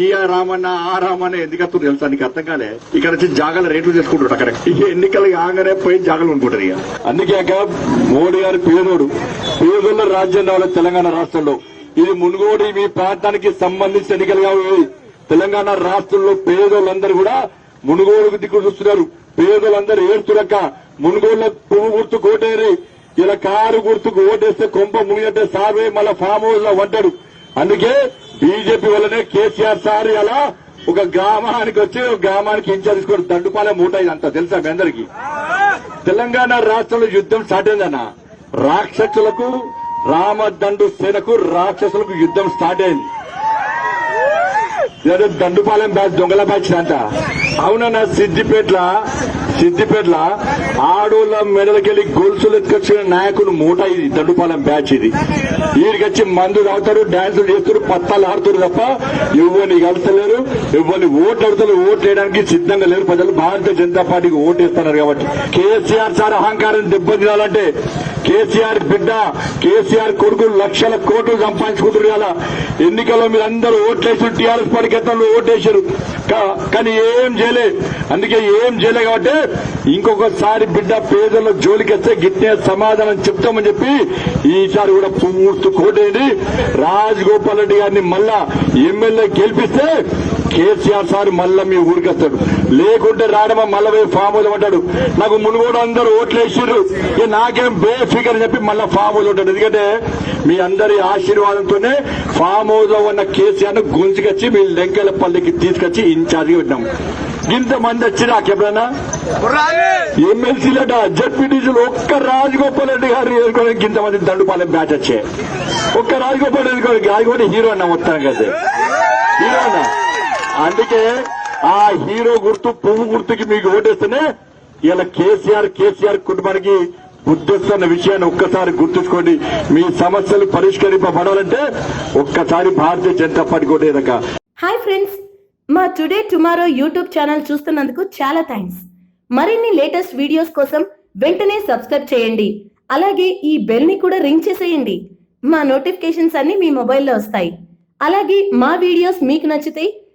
ఈ రామన్న ఆ రామన్న ఎందుకు వస్తుంది తెలుసా? నీకు అర్థం కాలే? ఇక్కడ వచ్చి జాగాల రేట్లు చేసుకుంటాడు అక్కడ. ఇక ఎన్నికలు కాగానే పోయి జాగాలు అనుకుంటారు ఇక. అందుకే మోడీ గారు పేదోడు. పేదోళ్ళ రాజ్యం రావాలి తెలంగాణ రాష్ట్రంలో. ఇది మునుగోడు మీ ప్రాంతానికి సంబంధించిన ఎన్నికలు కావు తెలంగాణ రాష్ట్రంలో పేదోళ్ళందరూ కూడా మునుగోడుకు దిక్కు చూస్తున్నారు. పేదోళ్ళందరూ ఏడుతురక్క. మునుగోళ్ళ పువ్వు గుర్తు కోటేరి. ఇలా కారు గుర్తుకు ఓటేస్తే కొంప మునిగట్టే సార్వే మళ్ళా ఫామ్ హౌస్లో వంటాడు. అందుకే బీజేపీ వల్లనే కేసీఆర్ సార్ అలా ఒక గ్రామానికి వచ్చి ఒక గ్రామానికి ఇన్ఛార్జ్ కూడా దండుపాలెం మూట ఇదంతా తెలుసా మీ అందరికి? తెలంగాణ రాష్ట్రంలో యుద్ధం స్టార్ట్ అయిందన్న. రాక్షసులకు రామదండు సేనకు రాక్షసులకు యుద్ధం స్టార్ట్ అయింది. లేదా దండుపాలెం బ్యాచ్ దొంగల బ్యాచ్ అంట. అవునన్నా సిద్దిపేట్ల సిద్దిపేట్ల ఆడోళ్ళ మెడలకెళ్ళి గొలుసులు ఎత్తుకొచ్చిన నాయకుడు మూట ఇది దండుపాలెం బ్యాచ్ ఇది. వీరికొచ్చి మందు తాగుతారు డాన్సులు చేస్తారు పత్తాలు ఆడుతారు తప్ప ఎవరిని కలుస్తలేరు ఎవరిని ఓట్లు అడుగుతారు ఓట్లు వేయడానికి సిద్ధంగా లేరు ప్రజలు. భారతీయ జనతా పార్టీకి ఓటు వేస్తున్నారు కాబట్టి. కేసీఆర్ సార్ అహంకారం దెబ్బతినాలంటే కేసీఆర్ బిడ్డ కేసీఆర్ కొడుకు లక్షల కోట్లు సంపాదించుకుంటారు కదా ఎన్నికల్లో మీరు అందరూ ఓట్లేసి టీఆర్ఎస్ పార్టీ గతంలో ఓట్లేశారు కానీ ఏం చేయలే. అందుకే ఏం చేయలే కాబట్టి ఇంకొకసారి బిడ్డ పేదల జోలికి గిట్టే సమాధానం చెప్తామని చెప్పి ఈసారి కూడా పూర్తి కోటేయండి. రాజగోపాల్ రెడ్డి గారిని మళ్ళా ఎమ్మెల్యే గెలిపిస్తే కేసీఆర్ సార్ మళ్ళా మీ ఊరికి వస్తాడు. లేకుంటే రాడమ్మ మళ్ళా పోయి ఫామ్ ఉంటాడు. నాకు మునుగోడు అందరూ ఓట్లు వేసిర్రు ఇక నాకేం బేఫికర్ అని చెప్పి మళ్ళా ఫామ్ ఉంటాడు. ఎందుకంటే మీ అందరి ఆశీర్వాదంతోనే ఫామ్ హౌస్లో ఉన్న కేసీఆర్ను గుంజుకొచ్చి మీ లెంకలపల్లికి తీసుకొచ్చి ఇన్ఛార్జ్ పెట్టినాం. ఇంతమంది వచ్చి నాకు ఎప్పుడైనా ఎమ్మెల్సీలట జడ్పీటీసీలు ఒక్క రాజగోపాల్ రెడ్డి గారు ఎదుర్కోవడానికి ఇంతమంది దండుపాలెం బ్యాచ్ వచ్చే ఒక్క రాజగోపాల్ రెడ్డి గారికి హీరో అన్న మొత్తం కదా హీరో అన్నా. అందుకే ఆ హీరో గుర్తు పువ్వు గుర్తుకి మీకు ఓటేస్తేనే ఇలా కేసీఆర్ కేసీఆర్ కుటుంబానికి బుద్ధిస్తున్న విషయాన్ని ఒక్కసారి గుర్తుంచుకోండి. మీ సమస్యలు పరిష్కరింపబడాలంటే ఒక్కసారి భారతీయ జనతా పార్టీ ఓటేదక హాయ్ ఫ్రెండ్స్ మా టుడే టుమారో యూట్యూబ్ ఛానల్ చూస్తున్నందుకు చాలా థ్యాంక్స్ మరిన్ని లేటెస్ట్ వీడియోస్ కోసం వెంటనే సబ్స్క్రైబ్ చేయండి. అలాగే ఈ బెల్ని కూడా రింగ్ చేసేయండి. మా నోటిఫికేషన్స్ అన్ని మీ మొబైల్లో వస్తాయి. అలాగే మా వీడియోస్ మీకు నచ్చితే